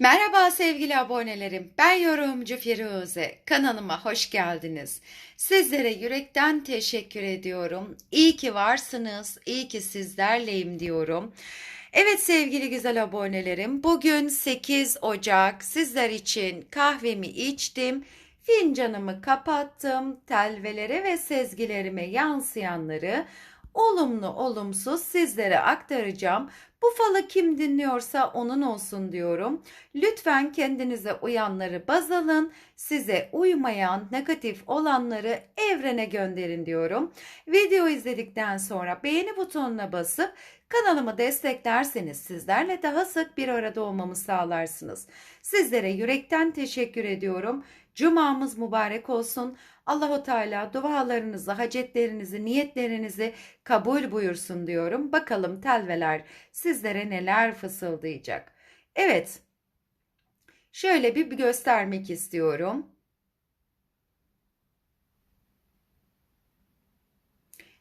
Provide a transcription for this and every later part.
Merhaba sevgili abonelerim. Ben yorumcu Firuze. Kanalıma hoş geldiniz. Sizlere yürekten teşekkür ediyorum. İyi ki varsınız. İyi ki sizlerleyim diyorum. Evet sevgili güzel abonelerim. Bugün 8 Ocak. Sizler için kahvemi içtim. Fincanımı kapattım. Telvelere ve sezgilerime yansıyanları olumlu olumsuz sizlere aktaracağım. Bu falı kim dinliyorsa onun olsun diyorum. Lütfen kendinize uyanları baz alın. Size uymayan negatif olanları evrene gönderin diyorum. Video izledikten sonra beğeni butonuna basıp kanalımı desteklerseniz sizlerle daha sık bir arada olmamı sağlarsınız. Sizlere yürekten teşekkür ediyorum. Cumamız mübarek olsun. Allahu Teala dualarınızı, hacetlerinizi, niyetlerinizi kabul buyursun diyorum. Bakalım telveler sizlere neler fısıldayacak. Evet. Şöyle bir göstermek istiyorum.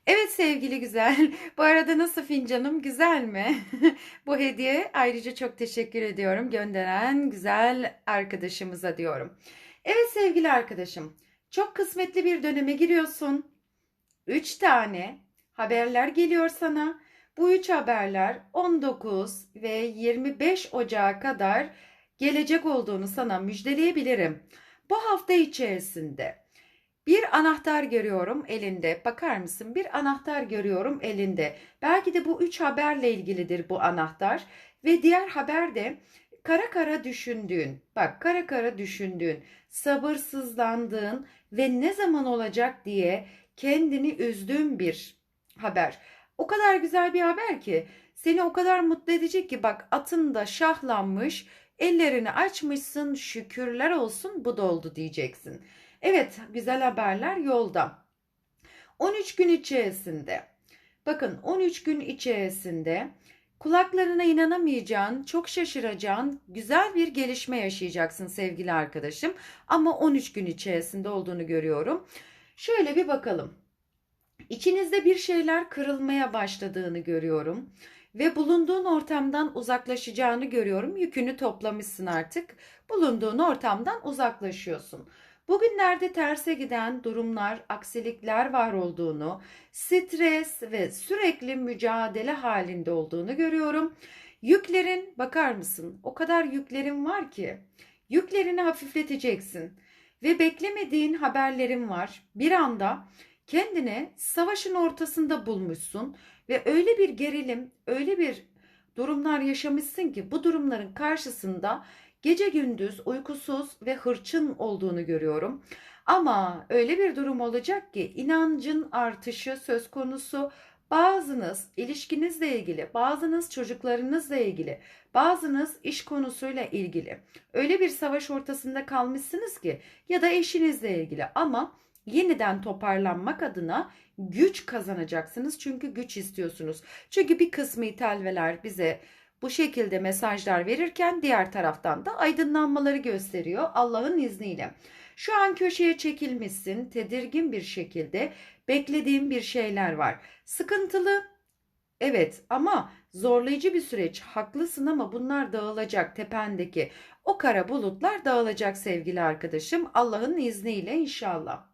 Evet sevgili güzel. Bu arada nasıl fincanım güzel mi? Bu hediye ayrıca çok teşekkür ediyorum gönderen güzel arkadaşımıza diyorum. Evet sevgili arkadaşım. Çok kısmetli bir döneme giriyorsun. 3 tane haberler geliyor sana. Bu üç haberler 19 ve 25 Ocağı kadar gelecek olduğunu sana müjdeleyebilirim. Bu hafta içerisinde bir anahtar görüyorum elinde. Bakar mısın? Bir anahtar görüyorum elinde. Belki de bu üç haberle ilgilidir bu anahtar. Ve diğer haber de kara kara düşündüğün, bak kara kara düşündüğün, sabırsızlandığın ve ne zaman olacak diye kendini üzdüğün bir haber. O kadar güzel bir haber ki seni o kadar mutlu edecek ki bak atın da şahlanmış, ellerini açmışsın, şükürler olsun bu doldu diyeceksin. Evet, güzel haberler yolda. 13 gün içerisinde bakın 13 gün içerisinde kulaklarına inanamayacağın, çok şaşıracağın güzel bir gelişme yaşayacaksın sevgili arkadaşım. Ama 13 gün içerisinde olduğunu görüyorum. Şöyle bir bakalım. İçinizde bir şeyler kırılmaya başladığını görüyorum ve bulunduğun ortamdan uzaklaşacağını görüyorum. Yükünü toplamışsın artık. Bulunduğun ortamdan uzaklaşıyorsun. Bugünlerde terse giden durumlar, aksilikler var olduğunu, stres ve sürekli mücadele halinde olduğunu görüyorum. Yüklerin bakar mısın? O kadar yüklerin var ki yüklerini hafifleteceksin ve beklemediğin haberlerin var. Bir anda kendini savaşın ortasında bulmuşsun ve öyle bir gerilim, öyle bir durumlar yaşamışsın ki bu durumların karşısında gece gündüz uykusuz ve hırçın olduğunu görüyorum. Ama öyle bir durum olacak ki inancın artışı söz konusu. Bazınız ilişkinizle ilgili, bazınız çocuklarınızla ilgili, bazınız iş konusuyla ilgili. Öyle bir savaş ortasında kalmışsınız ki ya da eşinizle ilgili ama yeniden toparlanmak adına güç kazanacaksınız. Çünkü güç istiyorsunuz. Çünkü bir kısmı itelveler bize bu şekilde mesajlar verirken diğer taraftan da aydınlanmaları gösteriyor Allah'ın izniyle. Şu an köşeye çekilmişsin, tedirgin bir şekilde beklediğim bir şeyler var. Sıkıntılı, evet ama zorlayıcı bir süreç. Haklısın ama bunlar dağılacak tependeki. O kara bulutlar dağılacak sevgili arkadaşım. Allah'ın izniyle inşallah.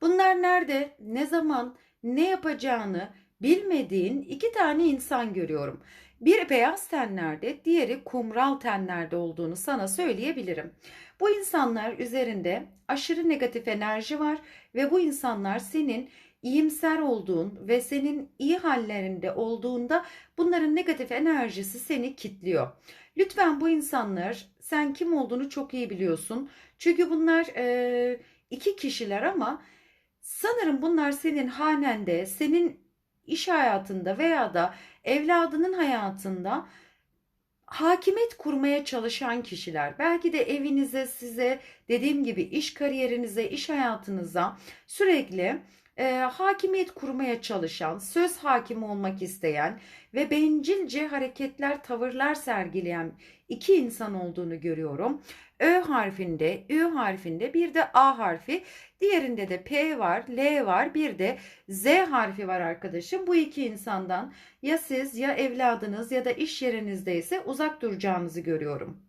Bunlar nerede, ne zaman, ne yapacağını bilmediğin iki tane insan görüyorum. Bir beyaz tenlerde, diğeri kumral tenlerde olduğunu sana söyleyebilirim. Bu insanlar üzerinde aşırı negatif enerji var ve bu insanlar senin iyimser olduğun ve senin iyi hallerinde olduğunda bunların negatif enerjisi seni kitliyor. Lütfen bu insanlar sen kim olduğunu çok iyi biliyorsun. Çünkü bunlar e, iki kişiler ama sanırım bunlar senin hanende, senin iş hayatında veya da evladının hayatında hakimiyet kurmaya çalışan kişiler. Belki de evinize, size, dediğim gibi iş kariyerinize, iş hayatınıza sürekli e, hakimiyet kurmaya çalışan, söz hakimi olmak isteyen ve bencilce hareketler, tavırlar sergileyen iki insan olduğunu görüyorum. Ö harfinde, Ü harfinde, bir de A harfi, diğerinde de P var, L var, bir de Z harfi var arkadaşım. Bu iki insandan ya siz ya evladınız ya da iş yerinizde ise uzak duracağınızı görüyorum.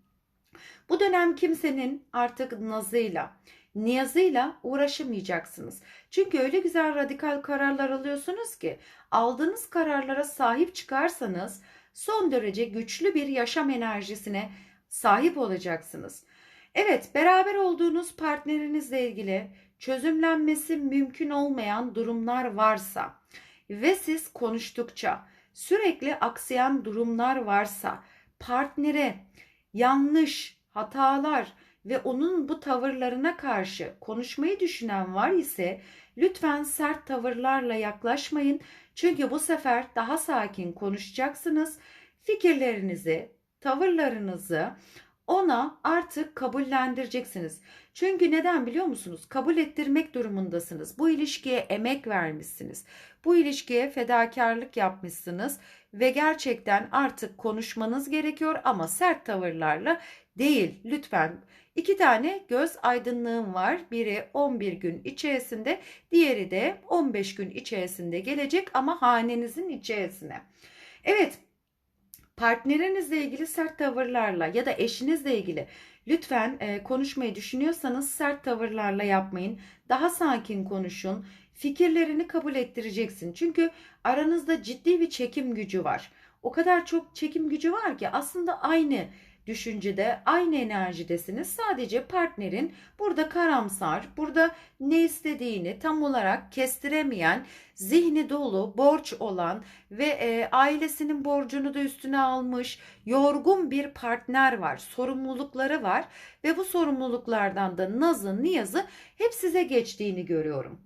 Bu dönem kimsenin artık nazıyla, niyazıyla uğraşamayacaksınız. Çünkü öyle güzel radikal kararlar alıyorsunuz ki aldığınız kararlara sahip çıkarsanız son derece güçlü bir yaşam enerjisine sahip olacaksınız. Evet, beraber olduğunuz partnerinizle ilgili çözümlenmesi mümkün olmayan durumlar varsa ve siz konuştukça sürekli aksayan durumlar varsa partnere yanlış, hatalar ve onun bu tavırlarına karşı konuşmayı düşünen var ise lütfen sert tavırlarla yaklaşmayın. Çünkü bu sefer daha sakin konuşacaksınız. Fikirlerinizi, tavırlarınızı ona artık kabullendireceksiniz. Çünkü neden biliyor musunuz? Kabul ettirmek durumundasınız. Bu ilişkiye emek vermişsiniz. Bu ilişkiye fedakarlık yapmışsınız ve gerçekten artık konuşmanız gerekiyor ama sert tavırlarla değil. Lütfen iki tane göz aydınlığım var. Biri 11 gün içerisinde, diğeri de 15 gün içerisinde gelecek ama hanenizin içerisine. Evet, partnerinizle ilgili sert tavırlarla ya da eşinizle ilgili lütfen e, konuşmayı düşünüyorsanız sert tavırlarla yapmayın. Daha sakin konuşun. Fikirlerini kabul ettireceksin. Çünkü aranızda ciddi bir çekim gücü var. O kadar çok çekim gücü var ki aslında aynı düşüncede, aynı enerjidesiniz. Sadece partnerin burada karamsar, burada ne istediğini tam olarak kestiremeyen, zihni dolu, borç olan ve e, ailesinin borcunu da üstüne almış, yorgun bir partner var. Sorumlulukları var ve bu sorumluluklardan da nazı, niyazı hep size geçtiğini görüyorum.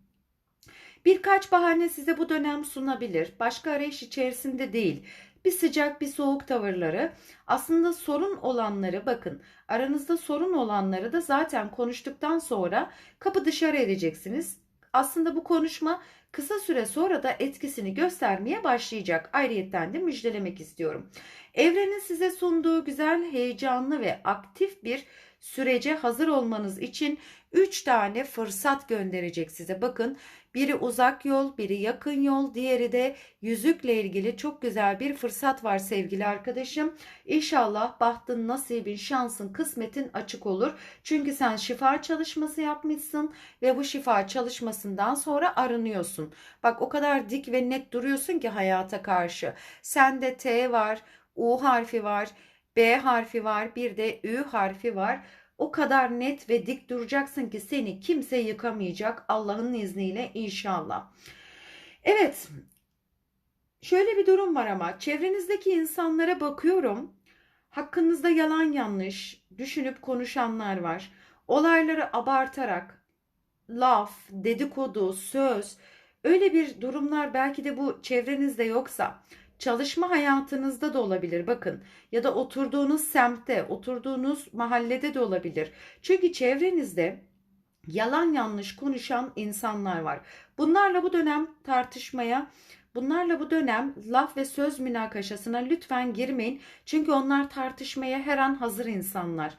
Birkaç bahane size bu dönem sunabilir. Başka arayış içerisinde değil bir sıcak bir soğuk tavırları. Aslında sorun olanları bakın aranızda sorun olanları da zaten konuştuktan sonra kapı dışarı edeceksiniz. Aslında bu konuşma kısa süre sonra da etkisini göstermeye başlayacak. Ayrıyetten de müjdelemek istiyorum. Evrenin size sunduğu güzel, heyecanlı ve aktif bir sürece hazır olmanız için 3 tane fırsat gönderecek size. Bakın biri uzak yol, biri yakın yol, diğeri de yüzükle ilgili çok güzel bir fırsat var sevgili arkadaşım. İnşallah bahtın, nasibin, şansın, kısmetin açık olur. Çünkü sen şifa çalışması yapmışsın ve bu şifa çalışmasından sonra arınıyorsun. Bak o kadar dik ve net duruyorsun ki hayata karşı. Sende T var, U harfi var, B harfi var, bir de Ü harfi var o kadar net ve dik duracaksın ki seni kimse yıkamayacak Allah'ın izniyle inşallah. Evet. Şöyle bir durum var ama çevrenizdeki insanlara bakıyorum. Hakkınızda yalan yanlış düşünüp konuşanlar var. Olayları abartarak laf, dedikodu, söz öyle bir durumlar belki de bu çevrenizde yoksa Çalışma hayatınızda da olabilir bakın ya da oturduğunuz semtte, oturduğunuz mahallede de olabilir. Çünkü çevrenizde yalan yanlış konuşan insanlar var. Bunlarla bu dönem tartışmaya, bunlarla bu dönem laf ve söz münakaşasına lütfen girmeyin. Çünkü onlar tartışmaya her an hazır insanlar.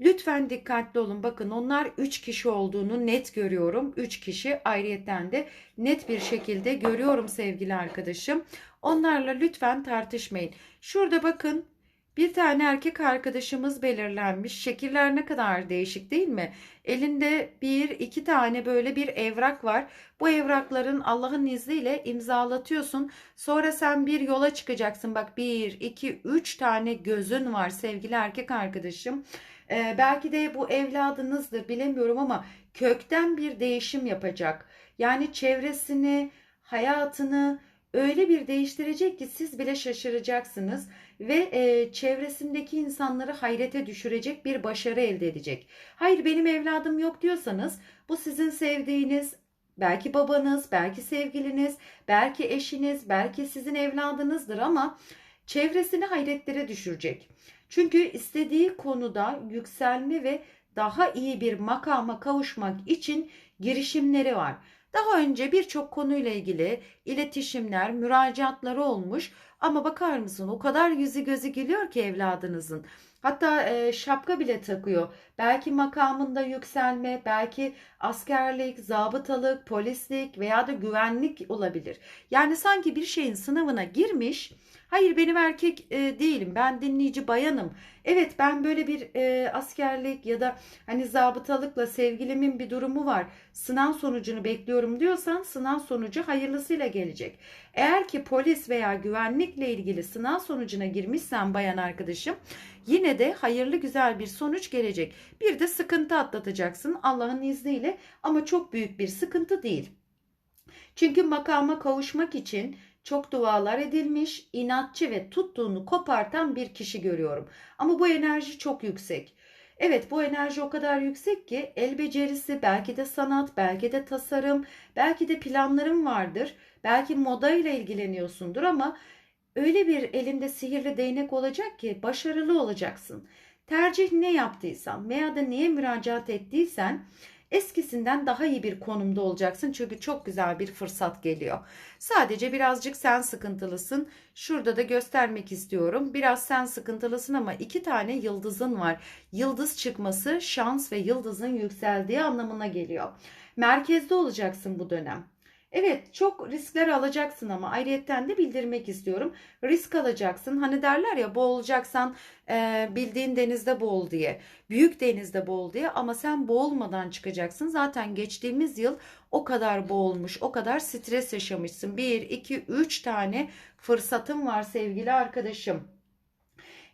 Lütfen dikkatli olun. Bakın onlar 3 kişi olduğunu net görüyorum. 3 kişi ayrıyetten de net bir şekilde görüyorum sevgili arkadaşım. Onlarla lütfen tartışmayın. Şurada bakın bir tane erkek arkadaşımız belirlenmiş. Şekiller ne kadar değişik değil mi? Elinde bir iki tane böyle bir evrak var. Bu evrakların Allah'ın izniyle imzalatıyorsun. Sonra sen bir yola çıkacaksın. Bak bir, iki, üç tane gözün var sevgili erkek arkadaşım. Ee, belki de bu evladınızdır bilemiyorum ama kökten bir değişim yapacak. Yani çevresini, hayatını, öyle bir değiştirecek ki siz bile şaşıracaksınız ve e, çevresindeki insanları hayrete düşürecek bir başarı elde edecek. Hayır benim evladım yok diyorsanız bu sizin sevdiğiniz belki babanız, belki sevgiliniz, belki eşiniz, belki sizin evladınızdır ama çevresini hayretlere düşürecek. Çünkü istediği konuda yükselme ve daha iyi bir makama kavuşmak için girişimleri var. Daha önce birçok konuyla ilgili iletişimler, müracaatları olmuş Ama bakar mısın o kadar yüzü gözü gülüyor ki evladınızın. Hatta e, şapka bile takıyor. Belki makamında yükselme, belki askerlik, zabıtalık, polislik veya da güvenlik olabilir. Yani sanki bir şeyin sınavına girmiş. Hayır benim erkek e, değilim. Ben dinleyici bayanım. Evet ben böyle bir e, askerlik ya da hani zabıtalıkla sevgilimin bir durumu var. Sınav sonucunu bekliyorum diyorsan sınav sonucu hayırlısıyla gelecek. Eğer ki polis veya güvenlikle ilgili sınav sonucuna girmişsen bayan arkadaşım yine de hayırlı güzel bir sonuç gelecek. Bir de sıkıntı atlatacaksın Allah'ın izniyle ama çok büyük bir sıkıntı değil. Çünkü makama kavuşmak için çok dualar edilmiş, inatçı ve tuttuğunu kopartan bir kişi görüyorum. Ama bu enerji çok yüksek. Evet bu enerji o kadar yüksek ki el becerisi, belki de sanat, belki de tasarım, belki de planların vardır. Belki moda ile ilgileniyorsundur ama öyle bir elinde sihirli değnek olacak ki başarılı olacaksın. Tercih ne yaptıysan veya da neye müracaat ettiysen eskisinden daha iyi bir konumda olacaksın. Çünkü çok güzel bir fırsat geliyor. Sadece birazcık sen sıkıntılısın. Şurada da göstermek istiyorum. Biraz sen sıkıntılısın ama iki tane yıldızın var. Yıldız çıkması şans ve yıldızın yükseldiği anlamına geliyor. Merkezde olacaksın bu dönem. Evet çok riskler alacaksın ama ayrıyetten de bildirmek istiyorum. Risk alacaksın. Hani derler ya boğulacaksan e, bildiğin denizde boğul diye. Büyük denizde boğul diye ama sen boğulmadan çıkacaksın. Zaten geçtiğimiz yıl o kadar boğulmuş, o kadar stres yaşamışsın. Bir, iki, üç tane fırsatın var sevgili arkadaşım.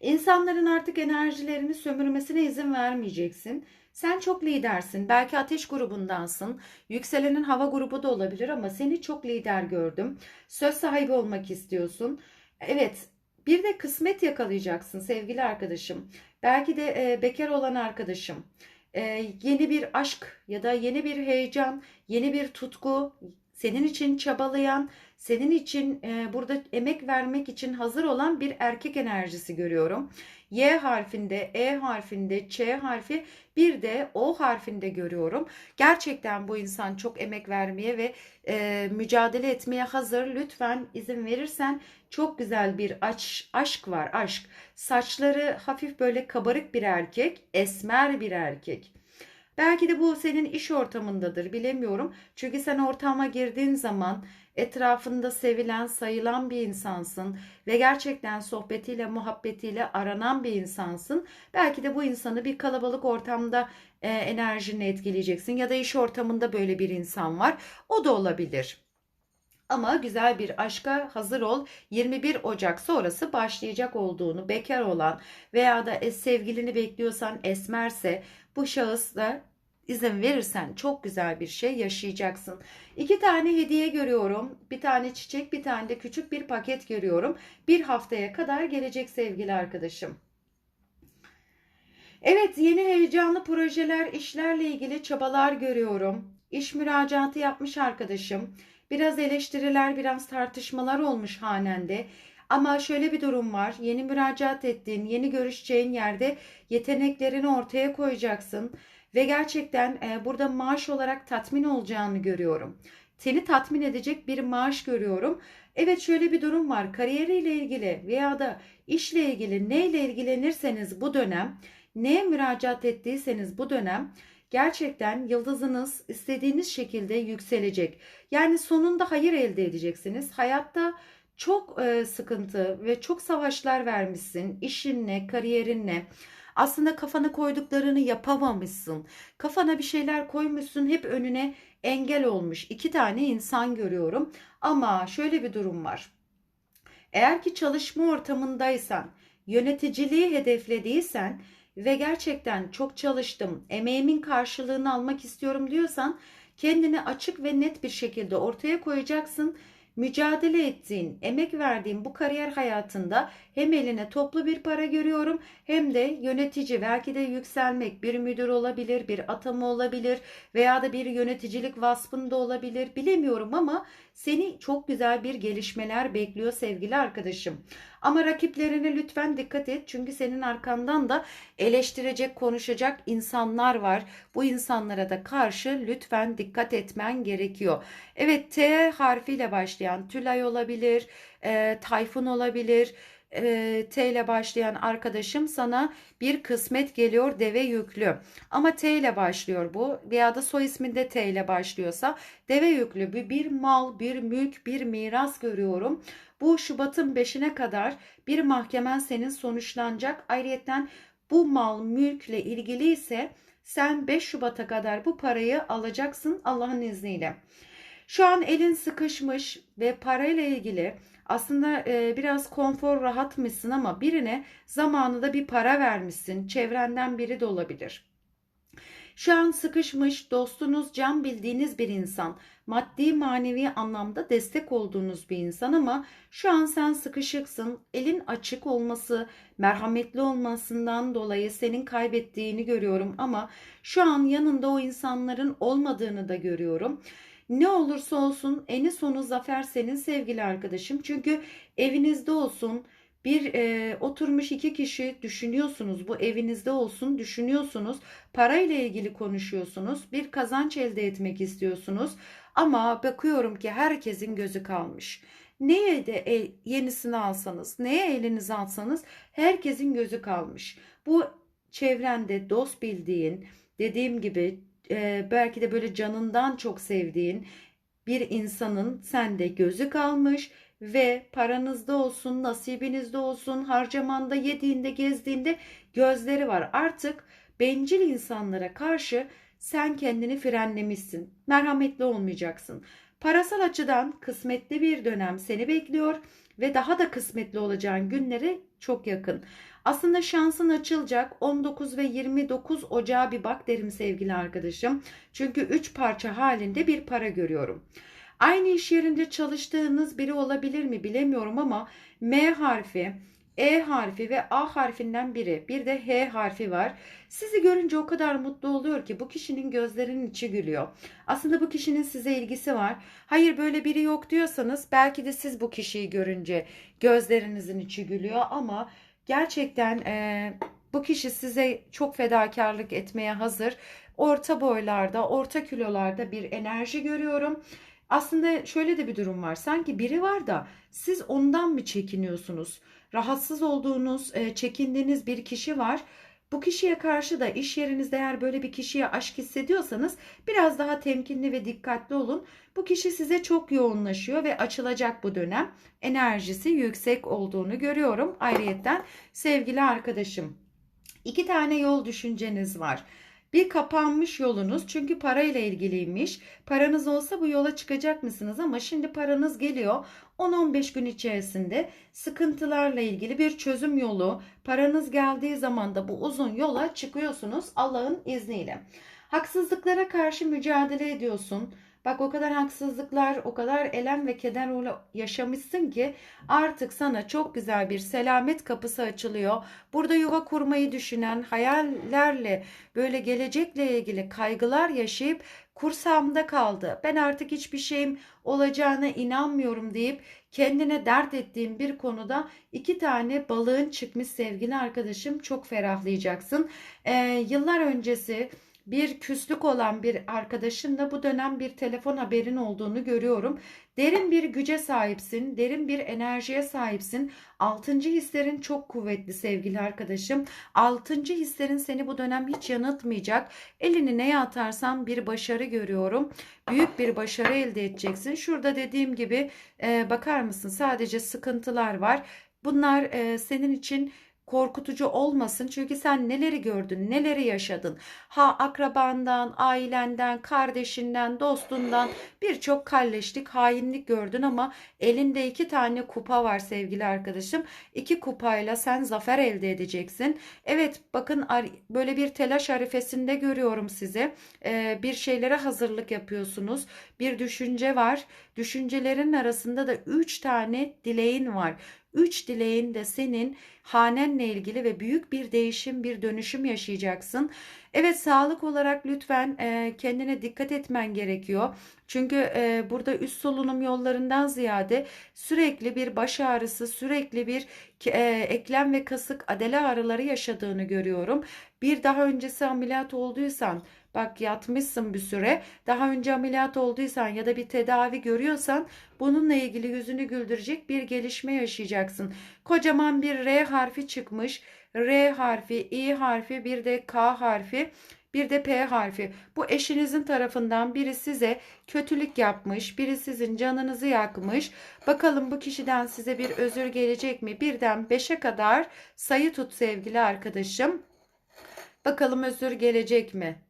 İnsanların artık enerjilerini sömürmesine izin vermeyeceksin. Sen çok lidersin. Belki ateş grubundansın. Yükselenin hava grubu da olabilir ama seni çok lider gördüm. Söz sahibi olmak istiyorsun. Evet, bir de kısmet yakalayacaksın sevgili arkadaşım. Belki de e, bekar olan arkadaşım. E, yeni bir aşk ya da yeni bir heyecan, yeni bir tutku, senin için çabalayan, senin için e, burada emek vermek için hazır olan bir erkek enerjisi görüyorum. Y harfinde, E harfinde, Ç harfi bir de O harfinde görüyorum. Gerçekten bu insan çok emek vermeye ve e, mücadele etmeye hazır. Lütfen izin verirsen çok güzel bir aç, aşk var aşk. Saçları hafif böyle kabarık bir erkek, esmer bir erkek. Belki de bu senin iş ortamındadır bilemiyorum. Çünkü sen ortama girdiğin zaman etrafında sevilen, sayılan bir insansın ve gerçekten sohbetiyle, muhabbetiyle aranan bir insansın. Belki de bu insanı bir kalabalık ortamda e, enerjini etkileyeceksin ya da iş ortamında böyle bir insan var. O da olabilir. Ama güzel bir aşka hazır ol. 21 Ocak sonrası başlayacak olduğunu bekar olan veya da sevgilini bekliyorsan esmerse bu şahısla izin verirsen çok güzel bir şey yaşayacaksın. İki tane hediye görüyorum. Bir tane çiçek, bir tane de küçük bir paket görüyorum. Bir haftaya kadar gelecek sevgili arkadaşım. Evet, yeni heyecanlı projeler, işlerle ilgili çabalar görüyorum. İş müracaatı yapmış arkadaşım. Biraz eleştiriler, biraz tartışmalar olmuş hanende. Ama şöyle bir durum var. Yeni müracaat ettiğin, yeni görüşeceğin yerde yeteneklerini ortaya koyacaksın ve gerçekten e, burada maaş olarak tatmin olacağını görüyorum. Seni tatmin edecek bir maaş görüyorum. Evet şöyle bir durum var. Kariyeriyle ilgili veya da işle ilgili neyle ilgilenirseniz bu dönem, neye müracaat ettiyseniz bu dönem gerçekten yıldızınız istediğiniz şekilde yükselecek. Yani sonunda hayır elde edeceksiniz. Hayatta çok e, sıkıntı ve çok savaşlar vermişsin işinle, kariyerinle. Aslında kafana koyduklarını yapamamışsın. Kafana bir şeyler koymuşsun hep önüne engel olmuş. iki tane insan görüyorum. Ama şöyle bir durum var. Eğer ki çalışma ortamındaysan, yöneticiliği hedeflediysen ve gerçekten çok çalıştım, emeğimin karşılığını almak istiyorum diyorsan kendini açık ve net bir şekilde ortaya koyacaksın mücadele ettiğin, emek verdiğin bu kariyer hayatında hem eline toplu bir para görüyorum hem de yönetici belki de yükselmek bir müdür olabilir, bir atama olabilir veya da bir yöneticilik vasfında olabilir bilemiyorum ama Seni çok güzel bir gelişmeler bekliyor sevgili arkadaşım. Ama rakiplerine lütfen dikkat et. Çünkü senin arkandan da eleştirecek, konuşacak insanlar var. Bu insanlara da karşı lütfen dikkat etmen gerekiyor. Evet T harfiyle başlayan Tülay olabilir, e, Tayfun olabilir e, T ile başlayan arkadaşım sana bir kısmet geliyor deve yüklü. Ama T ile başlıyor bu veya da soy isminde T ile başlıyorsa deve yüklü bir, bir mal, bir mülk, bir miras görüyorum. Bu Şubat'ın 5'ine kadar bir mahkemen senin sonuçlanacak. Ayrıyeten bu mal mülkle ilgili ise sen 5 Şubat'a kadar bu parayı alacaksın Allah'ın izniyle. Şu an elin sıkışmış ve parayla ilgili aslında e, biraz konfor rahatmışsın ama birine zamanında bir para vermişsin. Çevrenden biri de olabilir. Şu an sıkışmış, dostunuz, can bildiğiniz bir insan, maddi manevi anlamda destek olduğunuz bir insan ama şu an sen sıkışıksın. Elin açık olması, merhametli olmasından dolayı senin kaybettiğini görüyorum ama şu an yanında o insanların olmadığını da görüyorum. Ne olursa olsun eni sonu zafer senin sevgili arkadaşım. Çünkü evinizde olsun bir e, oturmuş iki kişi düşünüyorsunuz. Bu evinizde olsun düşünüyorsunuz. Parayla ilgili konuşuyorsunuz. Bir kazanç elde etmek istiyorsunuz. Ama bakıyorum ki herkesin gözü kalmış. Neye de el, yenisini alsanız, neye elinize alsanız herkesin gözü kalmış. Bu çevrende dost bildiğin, dediğim gibi e, belki de böyle canından çok sevdiğin bir insanın sende gözü kalmış ve paranızda olsun, nasibinizde olsun, harcamanda, yediğinde, gezdiğinde gözleri var. Artık bencil insanlara karşı sen kendini frenlemişsin. Merhametli olmayacaksın. Parasal açıdan kısmetli bir dönem seni bekliyor ve daha da kısmetli olacağın günlere çok yakın. Aslında şansın açılacak 19 ve 29 Ocağı bir bak derim sevgili arkadaşım. Çünkü 3 parça halinde bir para görüyorum. Aynı iş yerinde çalıştığınız biri olabilir mi bilemiyorum ama M harfi, E harfi ve A harfinden biri bir de H harfi var. Sizi görünce o kadar mutlu oluyor ki bu kişinin gözlerinin içi gülüyor. Aslında bu kişinin size ilgisi var. Hayır böyle biri yok diyorsanız belki de siz bu kişiyi görünce gözlerinizin içi gülüyor ama gerçekten e, bu kişi size çok fedakarlık etmeye hazır. Orta boylarda, orta kilolarda bir enerji görüyorum. Aslında şöyle de bir durum var. Sanki biri var da siz ondan mı çekiniyorsunuz? Rahatsız olduğunuz, e, çekindiğiniz bir kişi var. Bu kişiye karşı da iş yerinizde eğer böyle bir kişiye aşk hissediyorsanız biraz daha temkinli ve dikkatli olun. Bu kişi size çok yoğunlaşıyor ve açılacak bu dönem. Enerjisi yüksek olduğunu görüyorum. Ayrıyeten sevgili arkadaşım. iki tane yol düşünceniz var. Bir kapanmış yolunuz çünkü parayla ilgiliymiş. Paranız olsa bu yola çıkacak mısınız ama şimdi paranız geliyor. 10-15 gün içerisinde sıkıntılarla ilgili bir çözüm yolu, paranız geldiği zaman da bu uzun yola çıkıyorsunuz Allah'ın izniyle. Haksızlıklara karşı mücadele ediyorsun. Bak o kadar haksızlıklar, o kadar elem ve keder yaşamışsın ki artık sana çok güzel bir selamet kapısı açılıyor. Burada yuva kurmayı düşünen, hayallerle, böyle gelecekle ilgili kaygılar yaşayıp kursağımda kaldı. Ben artık hiçbir şeyim olacağına inanmıyorum deyip kendine dert ettiğim bir konuda iki tane balığın çıkmış sevgili arkadaşım çok ferahlayacaksın. Ee, yıllar öncesi bir küslük olan bir arkadaşınla bu dönem bir telefon haberin olduğunu görüyorum. Derin bir güce sahipsin, derin bir enerjiye sahipsin. Altıncı hislerin çok kuvvetli sevgili arkadaşım. Altıncı hislerin seni bu dönem hiç yanıltmayacak. Elini neye atarsan bir başarı görüyorum. Büyük bir başarı elde edeceksin. Şurada dediğim gibi e, bakar mısın sadece sıkıntılar var. Bunlar e, senin için korkutucu olmasın. Çünkü sen neleri gördün, neleri yaşadın. Ha akrabandan, ailenden, kardeşinden, dostundan birçok kalleşlik, hainlik gördün ama elinde iki tane kupa var sevgili arkadaşım. İki kupayla sen zafer elde edeceksin. Evet bakın böyle bir telaş arifesinde görüyorum sizi. Ee, bir şeylere hazırlık yapıyorsunuz. Bir düşünce var. Düşüncelerin arasında da üç tane dileğin var. Üç dileğin de senin hanenle ilgili ve büyük bir değişim, bir dönüşüm yaşayacaksın. Evet sağlık olarak lütfen e, kendine dikkat etmen gerekiyor. Çünkü e, burada üst solunum yollarından ziyade sürekli bir baş ağrısı, sürekli bir e, eklem ve kasık adele ağrıları yaşadığını görüyorum. Bir daha öncesi ameliyat olduysan, bak yatmışsın bir süre, daha önce ameliyat olduysan ya da bir tedavi görüyorsan bununla ilgili yüzünü güldürecek bir gelişme yaşayacaksın. Kocaman bir R harfi çıkmış. R harfi, I harfi, bir de K harfi. Bir de P harfi. Bu eşinizin tarafından biri size kötülük yapmış, biri sizin canınızı yakmış. Bakalım bu kişiden size bir özür gelecek mi? Birden beşe kadar sayı tut sevgili arkadaşım. Bakalım özür gelecek mi?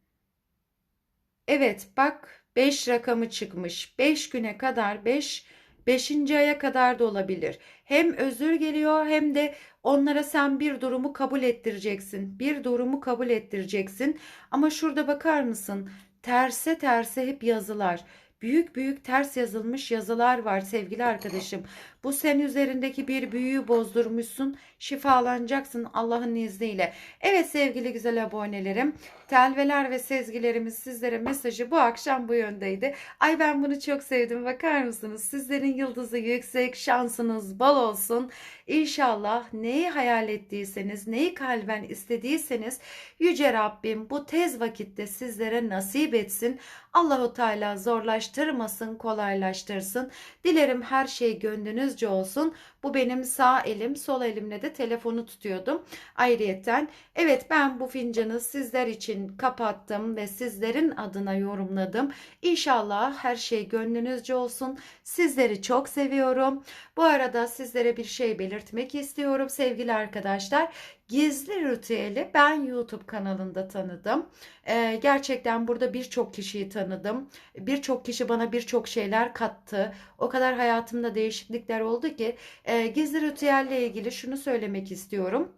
Evet bak 5 rakamı çıkmış. 5 güne kadar 5 5. aya kadar da olabilir. Hem özür geliyor hem de onlara sen bir durumu kabul ettireceksin. Bir durumu kabul ettireceksin. Ama şurada bakar mısın? Terse terse hep yazılar. Büyük büyük ters yazılmış yazılar var sevgili arkadaşım. Bu sen üzerindeki bir büyüyü bozdurmuşsun. Şifalanacaksın Allah'ın izniyle. Evet sevgili güzel abonelerim. Telveler ve sezgilerimiz sizlere mesajı bu akşam bu yöndeydi. Ay ben bunu çok sevdim. Bakar mısınız? Sizlerin yıldızı yüksek, şansınız bol olsun. İnşallah neyi hayal ettiyseniz, neyi kalben istediyseniz Yüce Rabbim bu tez vakitte sizlere nasip etsin. Allahu Teala zorlaştırmasın, kolaylaştırsın. Dilerim her şey gönlünüzce olsun. Bu benim sağ elim, sol elimle de telefonu tutuyordum. Ayrıyetten evet ben bu fincanı sizler için kapattım ve sizlerin adına yorumladım. İnşallah her şey gönlünüzce olsun. Sizleri çok seviyorum. Bu arada sizlere bir şey belirtmek istiyorum sevgili arkadaşlar. Gizli Ritüeli ben YouTube kanalında tanıdım. Ee, gerçekten burada birçok kişiyi tanıdım. Birçok kişi bana birçok şeyler kattı. O kadar hayatımda değişiklikler oldu ki e, Gizli Ritüelle ilgili şunu söylemek istiyorum.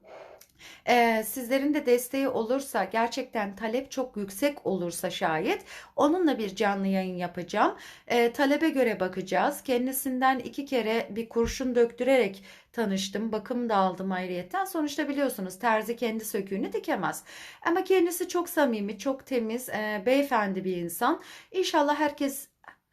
Ee, sizlerin de desteği olursa gerçekten talep çok yüksek olursa şayet onunla bir canlı yayın yapacağım. Ee, talebe göre bakacağız. Kendisinden iki kere bir kurşun döktürerek tanıştım. Bakım da aldım ayrıyetten. Sonuçta biliyorsunuz terzi kendi söküğünü dikemez. Ama kendisi çok samimi, çok temiz, e, beyefendi bir insan. İnşallah herkes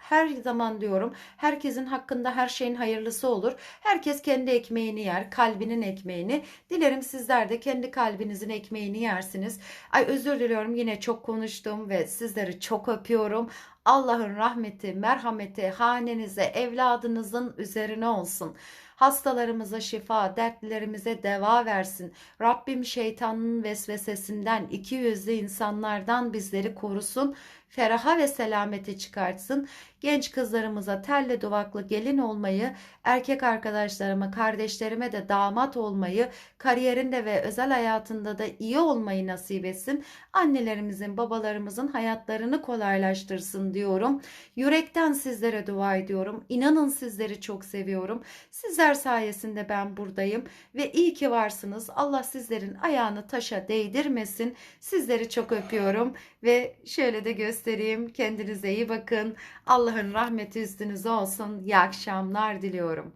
her zaman diyorum herkesin hakkında her şeyin hayırlısı olur. Herkes kendi ekmeğini yer, kalbinin ekmeğini. Dilerim sizler de kendi kalbinizin ekmeğini yersiniz. Ay özür diliyorum yine çok konuştum ve sizleri çok öpüyorum. Allah'ın rahmeti, merhameti hanenize, evladınızın üzerine olsun. Hastalarımıza şifa, dertlerimize deva versin. Rabbim şeytanın vesvesesinden, iki yüzlü insanlardan bizleri korusun. Feraha ve selamete çıkartsın. Genç kızlarımıza telle duvaklı gelin olmayı, erkek arkadaşlarıma, kardeşlerime de damat olmayı, kariyerinde ve özel hayatında da iyi olmayı nasip etsin. Annelerimizin, babalarımızın hayatlarını kolaylaştırsın diyorum. Yürekten sizlere dua ediyorum. İnanın sizleri çok seviyorum. Sizler sayesinde ben buradayım ve iyi ki varsınız. Allah sizlerin ayağını taşa değdirmesin. Sizleri çok öpüyorum ve şöyle de göstereyim. Kendinize iyi bakın. Allah'ın rahmeti üstünüze olsun. İyi akşamlar diliyorum.